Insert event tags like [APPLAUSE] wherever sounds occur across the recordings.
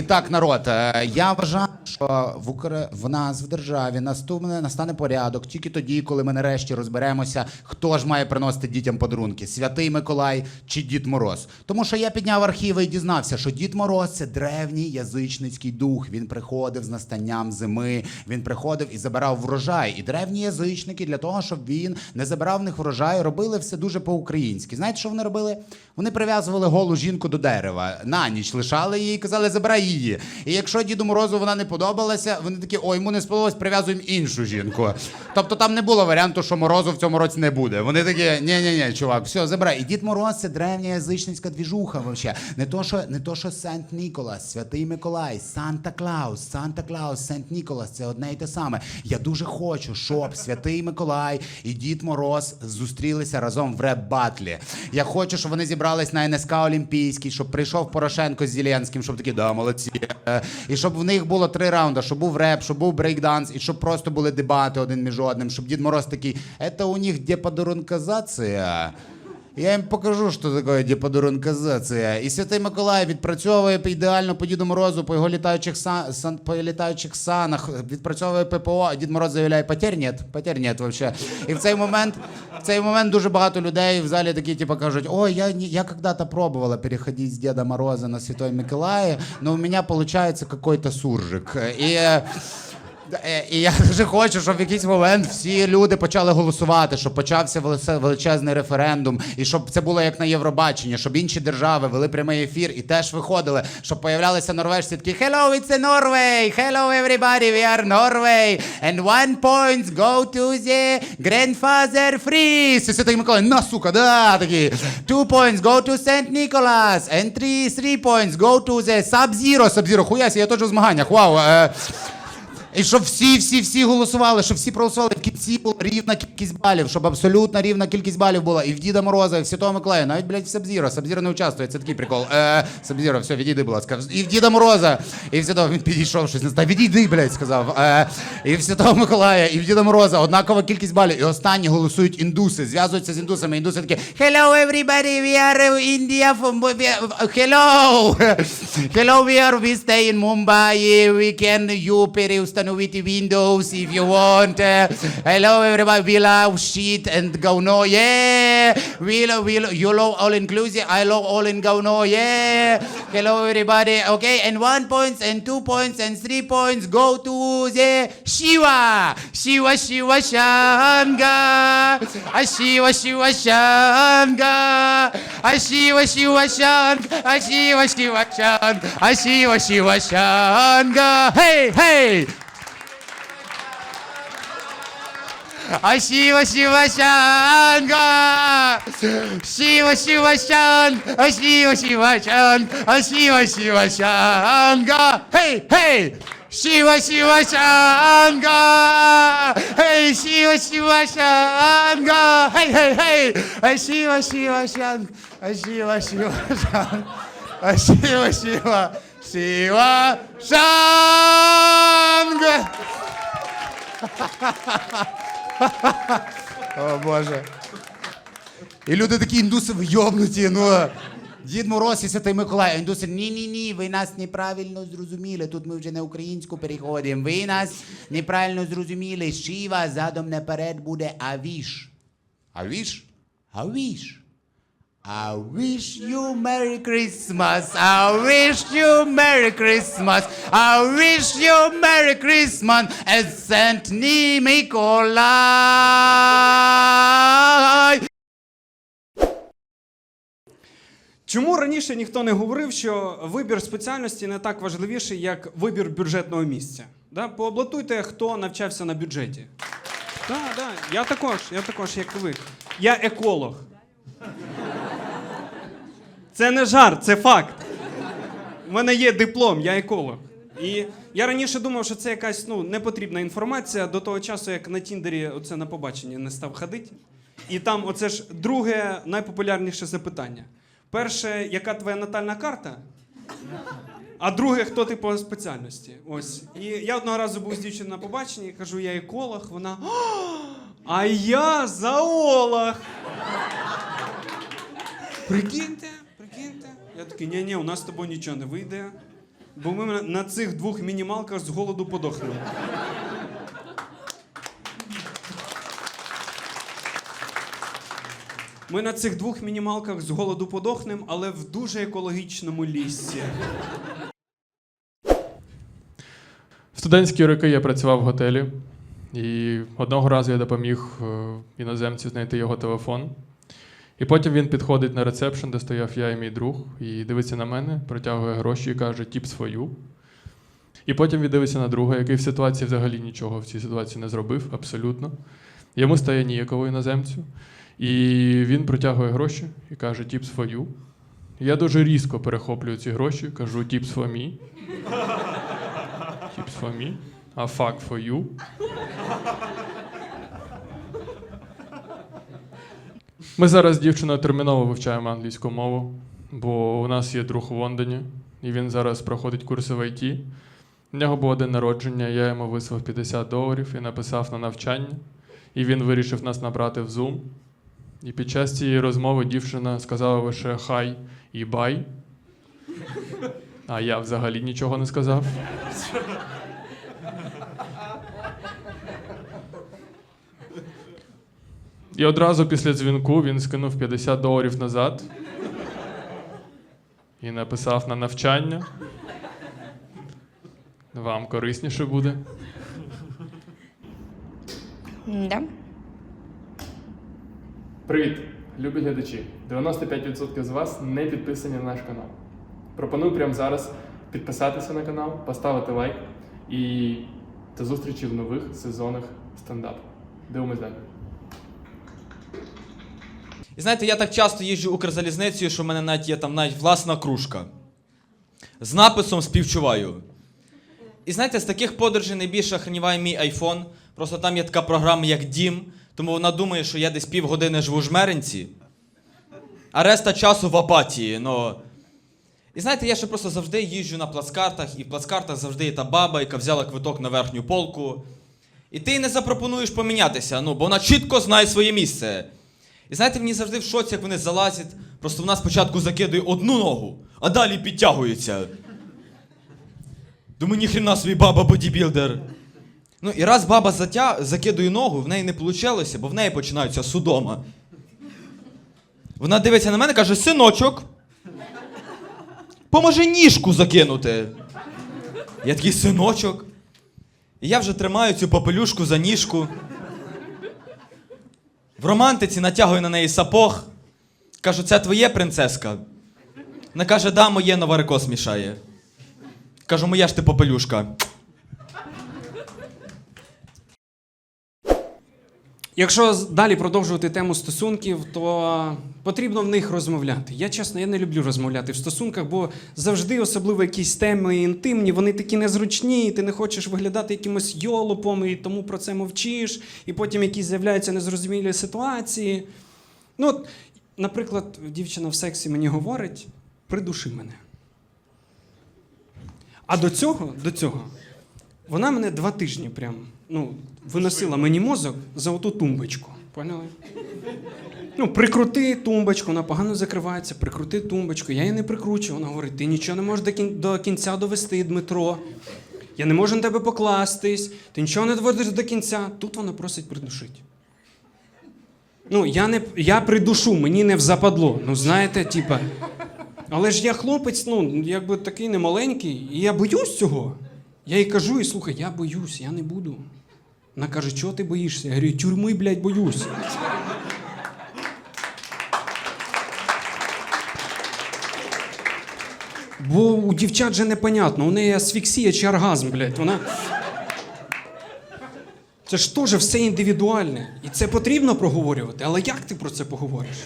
І так, народ, е, я вважаю, що в Укра... в нас в державі наступне настане порядок тільки тоді, коли ми нарешті розберемося, хто ж має приносити дітям подарунки: Святий Миколай чи Дід Мороз. Тому що я підняв архіви і дізнався, що Дід Мороз це древній язичницький дух. Він приходив з настанням зими, він приходив і забирав врожай. І древні язичники для того, щоб він не забирав в них врожай, робили все дуже по-українськи. Знаєте, що вони робили? Вони прив'язували голу жінку до дерева на ніч, лишали її і казали, забирай. І якщо Діду Морозу вона не подобалася, вони такі, ой, йому не сподобалось, прив'язуємо іншу жінку. Тобто там не було варіанту, що морозу в цьому році не буде. Вони такі, ні, ні, ні, чувак, все, забирай. І Дід Мороз це древня язичницька двіжуха. Вообще. Не то, що не то, що Сент Ніколас, Святий Миколай, Санта Клаус, Санта Клаус, Сент Ніколас це одне й те саме. Я дуже хочу, щоб Святий Миколай і Дід Мороз зустрілися разом в реп-батлі. Я хочу, щоб вони зібрались на НСК Олімпійський, щоб прийшов Порошенко з Зеленським, щоб такі, да, молодці. Е, І щоб в них було три раунди, щоб був реп, щоб був брейкданс, і щоб просто були дебати один між одним, щоб Дід Мороз такий, це у них деподарунказація. Я їм покажу, що таке деподарунказація. І Святий Миколай відпрацьовує ідеально по Діду Морозу, по його літаючих, сан, сан, по літаючих санах, відпрацьовує ППО, а Дід Мороз заявляє, потерь нет, вообще. І в цей момент, в цей момент дуже багато людей в залі такі, типу, кажуть, ой, я, не- я когда-то пробовала переходить с Деда Мороза на Святой Миколая, но у меня получается какой-то суржик. І... е, І я [LAUGHS] дуже хочу, щоб в якийсь момент всі люди почали голосувати, щоб почався величезний референдум, і щоб це було як на Євробаченні, щоб інші держави вели прямий ефір і теж виходили, щоб появлялися норвежці такі Hello, it's Norway! Hello, everybody, we are Norway! And one point go to the grandfather freeze! І Святий Миколай, на, сука, да, такі. Two points go to Saint Nicholas! And three, three points go to the Sub-Zero! Sub-Zero, хуясі, я теж у змаганнях, вау! Е, і щоб всі, всі, всі голосували, щоб всі проголосували, кінці була рівна кількість балів, щоб абсолютно рівна кількість балів була. І в Діда Мороза, і в Святого Миколая, навіть, блядь, в Сабзіро. Сабзіро не участвує, це такий прикол. Е, Сабзіро, все, відійди, будь ласка. І в Діда Мороза, і в Святого, він підійшов щось, знаю, відійди, блядь, сказав. Е, і в Святого Миколая, і в Діда Мороза однакова кількість балів. І останні голосують індуси, зв'язуються з індусами. Індуси такі, hello, everybody, we are in India from... Hello! [LAUGHS] Hello, we are, we stay in Mumbai, we can, you переустановите Windows if you want. Hello, everybody, we love shit and Gauno, yeah! We love, we love, you love all inclusive, I love all in Gauno, yeah! Hello, everybody, okay, and one points, and two points, and three points go to the Shiva! Shiva, Shiva, Shanga! Shiva, Shiva, Shanga! Shiva, Shiva, Shanga! Shiva, Shiva, Shanga! Shiva, Shiva, Shanga! Hey, hey! Shiva ಶಿವ ಶಾಂಗ ಶಿವ ಶಿವ ಶಾಂಗ್ ಶಿವ ಶಿವ ಶಾಂಗ್ ಶಿವ ಶಿವ ಶಾಂಗ ಹೇ ಹೇ ಶಿವ ಶಿವ ಶಾಂಗ ಹೇ ಶಿವ ಶಿವ ಶಾಂಗ ಹೇ ಹೇ ಹೇ ಶಿವ ಶಿವ ಶಾಂಗ್ ಶಿವ ಶಿವ ಶಾಂಗ್ ಶಿವ ಶಿವ ಶಿವ ಶಾಂಗ್ О Боже. І люди такі індуси вйобнуті, ну. Дід Мороз і Святий Миколай. А індуси, ні-ні-ні, ви нас неправильно зрозуміли. Тут ми вже на українську переходимо. Ви нас неправильно зрозуміли. Шіва задом наперед буде Авіш. Авіш? Авіш. I wish you Merry Christmas. I wish you Merry Christmas. I wish you Merry Christmas and Saint Nikolai. Чому раніше ніхто не говорив, що вибір спеціальності не так важливіший, як вибір бюджетного місця? Да? Поаблатуйте, хто навчався на бюджеті. Так, да, я також, я також, як ви. Я еколог. Це не жарт, це факт. У мене є диплом, я еколог. І я раніше думав, що це якась ну, непотрібна інформація до того часу, як на Тіндері оце на побачення не став ходити. І там оце ж друге найпопулярніше запитання. Перше, яка твоя натальна карта? А друге, хто ти по спеціальності? Ось. І я одного разу був з дівчиною на побаченні, кажу, я еколог. Вона. «А, я зоолог. Прикиньте. Я такий, ні-ні, у нас з тобою нічого не вийде. бо ми на- на цих двох мінімалках з голоду подохнемо. Ми на цих двох мінімалках з голоду подохнемо, але в дуже екологічному лісі. В студентські роки я працював в готелі, і одного разу я допоміг е, іноземцю знайти його телефон. І потім він підходить на ресепшн, де стояв я і мій друг, і дивиться на мене, протягує гроші і каже тіп свою. І потім він дивиться на друга, який в ситуації взагалі нічого в цій ситуації не зробив, абсолютно. Йому стає ніяково іноземцю. І він протягує гроші і каже тіп свою. Я дуже різко перехоплюю ці гроші, кажу тіп for me. Me, а for you. Ми зараз з дівчиною терміново вивчаємо англійську мову, бо у нас є друг в Лондоні, і він зараз проходить курси в ІТ. У нього було день народження, я йому вислав 50 доларів і написав на навчання. І він вирішив нас набрати в Zoom. І під час цієї розмови дівчина сказала лише хай і бай. А я взагалі нічого не сказав. І одразу після дзвінку він скинув 50 доларів назад і написав на навчання. Вам корисніше буде. Да. Привіт, любі глядачі. 95% з вас не підписані на наш канал. Пропоную прямо зараз підписатися на канал, поставити лайк і до зустрічі в нових сезонах стендапу. Дивимось далі. І знаєте, я так часто їжджу Укрзалізницею, що в мене навіть є там навіть власна кружка. З написом співчуваю. І знаєте, з таких подорожей найбільше охреніває мій айфон. Просто там є така програма, як Дім, тому вона думає, що я десь півгодини живу в жмеринці, а решта часу в апатії. Ну. І знаєте, я ще просто завжди їжджу на плацкартах, і в плацкартах завжди є та баба, яка взяла квиток на верхню полку. І ти не запропонуєш помінятися, ну, бо вона чітко знає своє місце. І знаєте, мені завжди в шоці, як вони залазять. Просто вона спочатку закидує одну ногу, а далі підтягується. Думаю, ніхрена собі баба бодібілдер. Ну і раз баба затя... закидує ногу, в неї не вийшло, бо в неї починаються судома. Вона дивиться на мене і каже: синочок, поможи ніжку закинути. Я такий синочок. І я вже тримаю цю попелюшку за ніжку. В романтиці натягує на неї сапог. Кажу, це твоє принцеска. Вона каже, да, моє на варикос мішає. Кажу, моя ж ти попелюшка. Якщо далі продовжувати тему стосунків, то потрібно в них розмовляти. Я чесно, я не люблю розмовляти в стосунках, бо завжди, особливо якісь теми інтимні, вони такі незручні, і ти не хочеш виглядати якимось йолопом, і тому про це мовчиш, і потім якісь з'являються незрозумілі ситуації. Ну, от, наприклад, дівчина в сексі мені говорить: придуши мене. А до цього, до цього, вона мене два тижні прям ну, виносила мені мозок за оту тумбочку. Поняли? Ну, прикрути тумбочку, вона погано закривається, прикрути тумбочку. Я її не прикручую. Вона говорить: ти нічого не можеш до, кін- до кінця довести, Дмитро. Я не можу на тебе покластись, ти нічого не доводиш до кінця. Тут вона просить придушити. Ну, я не я придушу, мені не взападло. Ну, знаєте, типа. Але ж я хлопець, ну, якби такий немаленький, і я боюсь цього. Я їй кажу, і слухай, я боюсь, я не буду. Вона каже, чого ти боїшся? Я говорю, тюрми, блядь, боюсь. Бо у дівчат же непонятно, у неї асфіксія чи оргазм, блядь. Вона. Це ж теж все індивідуальне. І це потрібно проговорювати. Але як ти про це поговориш?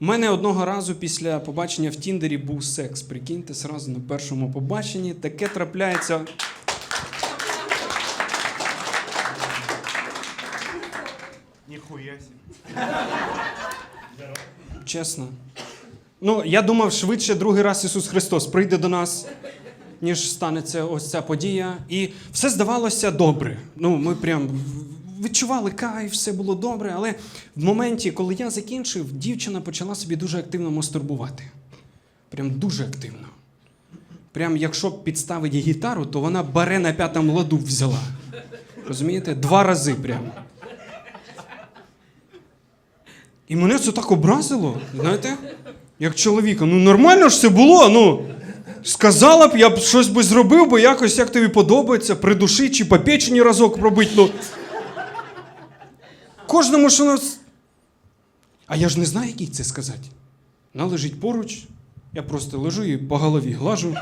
У мене одного разу після побачення в Тіндері був секс. Прикиньте, зразу на першому побаченні таке трапляється. Ніхуя сі. Чесно. Ну, я думав, швидше другий раз Ісус Христос прийде до нас, ніж станеться ось ця подія. І все здавалося добре. Ну, ми прям відчували кайф, все було добре. Але в моменті, коли я закінчив, дівчина почала собі дуже активно мастурбувати. Прям дуже активно. Прям якщо підставить гітару, то вона баре на п'ятому ладу взяла. Розумієте? Два рази прям. І мене це так образило, знаєте? Як чоловіка. Ну нормально ж все було, ну. Сказала б, я б щось би зробив, бо якось як тобі подобається, придуши чи по печені разок пробить, ну. Кожному, що нас. А я ж не знаю, як їй це сказати. Вона лежить поруч, я просто лежу і по голові глажу.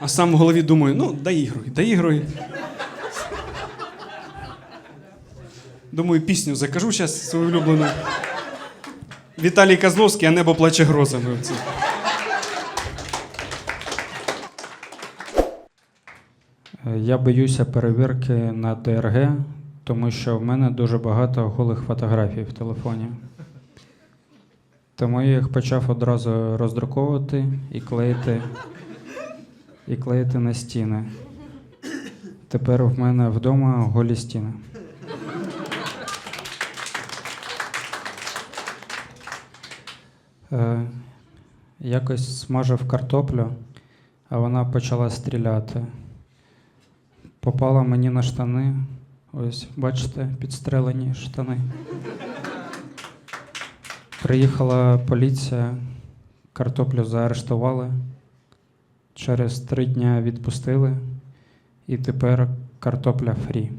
А сам в голові думаю, ну, доігруй, доігруй. Думаю, пісню закажу зараз свою улюблену. Віталій Козловський, а небо плаче грозами. Я боюся перевірки на ДРГ, тому що в мене дуже багато голих фотографій в телефоні. Тому я їх почав одразу роздруковувати і клеїти, і клеїти на стіни. Тепер в мене вдома голі стіни. Е, якось смажив картоплю, а вона почала стріляти попала мені на штани. Ось, бачите, підстрелені штани. Приїхала поліція, картоплю заарештували. Через три дня відпустили, і тепер картопля фрі.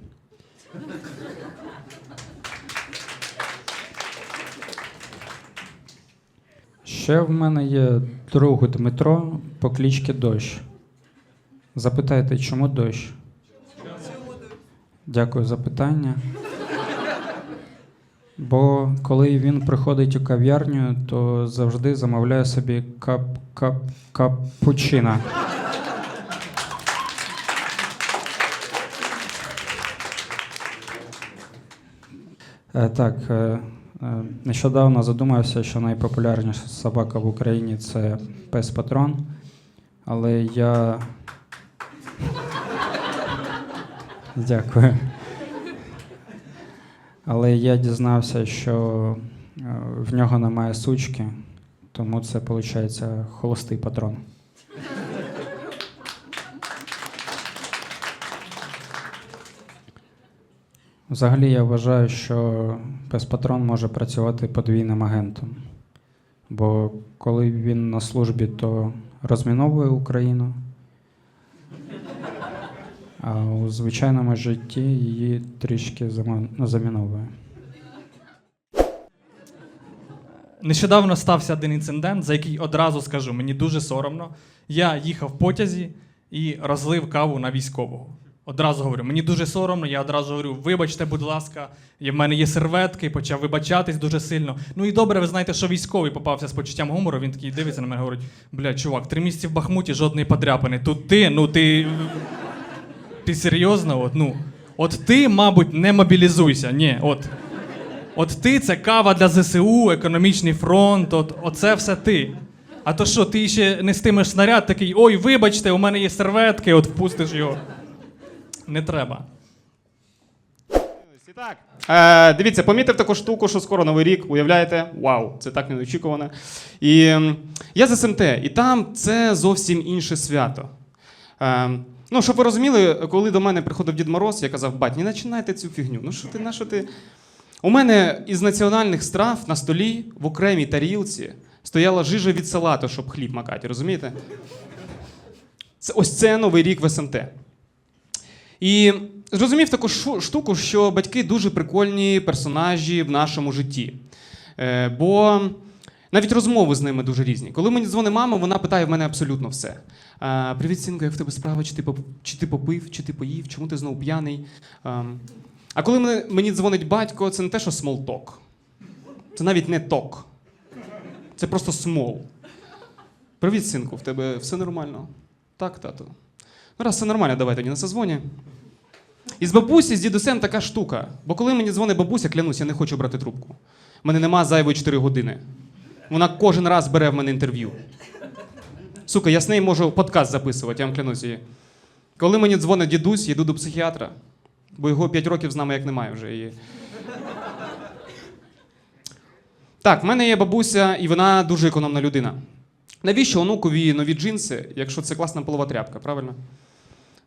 Ще в мене є друг Дмитро по клічці Дощ. Запитайте, чому дощ? Дякую за питання. Бо коли він приходить у кав'ярню, то завжди замовляє собі кап, кап, капучино. Е, Так, е, нещодавно задумався, що найпопулярніша собака в Україні це пес патрон. Але я. Дякую. Але я дізнався, що е, в нього немає сучки, тому це виходить холостий патрон. Взагалі я вважаю, що пес-патрон може працювати подвійним агентом. Бо коли він на службі, то розміновує Україну, а у звичайному житті її трішки заміновує. Нещодавно стався один інцидент, за який одразу скажу, мені дуже соромно. Я їхав в потязі і розлив каву на військового. Одразу говорю, мені дуже соромно, я одразу говорю, вибачте, будь ласка, в мене є серветки, почав вибачатись дуже сильно. Ну і добре, ви знаєте, що військовий попався з почуттям гумору, він такий дивиться на мене говорить: бля, чувак, три місяці в Бахмуті, жодної подряпини. Тут ти, ну ти. Ти серйозно? От, ну, от ти, мабуть, не мобілізуйся. Ні, от. От ти це кава для ЗСУ, економічний фронт, от, оце все ти. А то що, ти ще нестимеш снаряд такий, ой, вибачте, у мене є серветки, от впустиш його. Не треба. Так. Е, дивіться, помітив таку штуку, що скоро новий рік, уявляєте? Вау, це так неочікувано. І я з СМТ, і там це зовсім інше свято. Е, ну, щоб ви розуміли, коли до мене приходив Дід Мороз, я казав, бать, не починайте цю фігню. Ну що ти, на що ти? У мене із національних страв на столі в окремій тарілці стояла жижа від салату, щоб хліб макати, розумієте? Це, ось це новий рік в СМТ. І зрозумів таку штуку, що батьки дуже прикольні персонажі в нашому житті. Е, бо навіть розмови з ними дуже різні. Коли мені дзвонить мама, вона питає в мене абсолютно все. Привіт, синку, як в тебе справа? Чи ти, чи ти попив, чи ти поїв, чому ти знову п'яний? Ем, а коли мені дзвонить батько, це не те, що смолток. Це навіть не ток. Це просто смол. Привіт, синку, в тебе все нормально? Так, тату. Раз все нормально, давай тоді на созвоні. І з бабусі, з дідусем така штука. Бо коли мені дзвонить бабуся, клянусь, я не хочу брати трубку. У мене нема зайвої 4 години. Вона кожен раз бере в мене інтерв'ю. Сука, я з нею можу подкаст записувати, я вам клянусь її. Коли мені дзвонить дідусь, я йду до психіатра, бо його 5 років з нами як немає вже. І... Так, в мене є бабуся, і вона дуже економна людина. Навіщо онукові нові джинси, якщо це класна полова тряпка, правильно?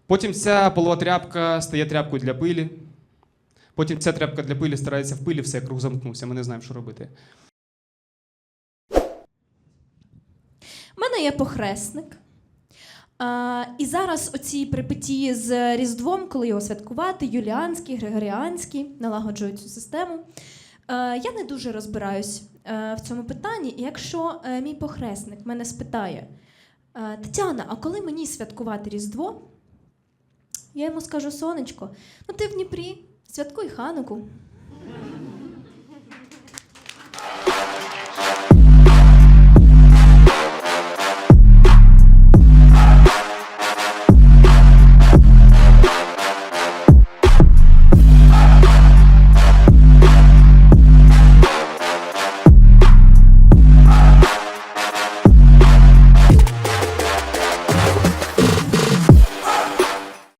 Потім ця полова тряпка стає тряпкою для пилі. Потім ця тряпка для пилі старається в пилі, все круг замкнувся. Ми не знаємо, що робити. У мене є похресник. А, і зараз оці припиті з Різдвом, коли його святкувати, юліанський, григоріанський, налагоджують цю систему. Е, я не дуже розбираюсь е, в цьому питанні. І якщо е, мій похресник мене спитає, е, Тетяна, а коли мені святкувати Різдво? Я йому скажу, сонечко, ну ти в Дніпрі, святкуй хануку.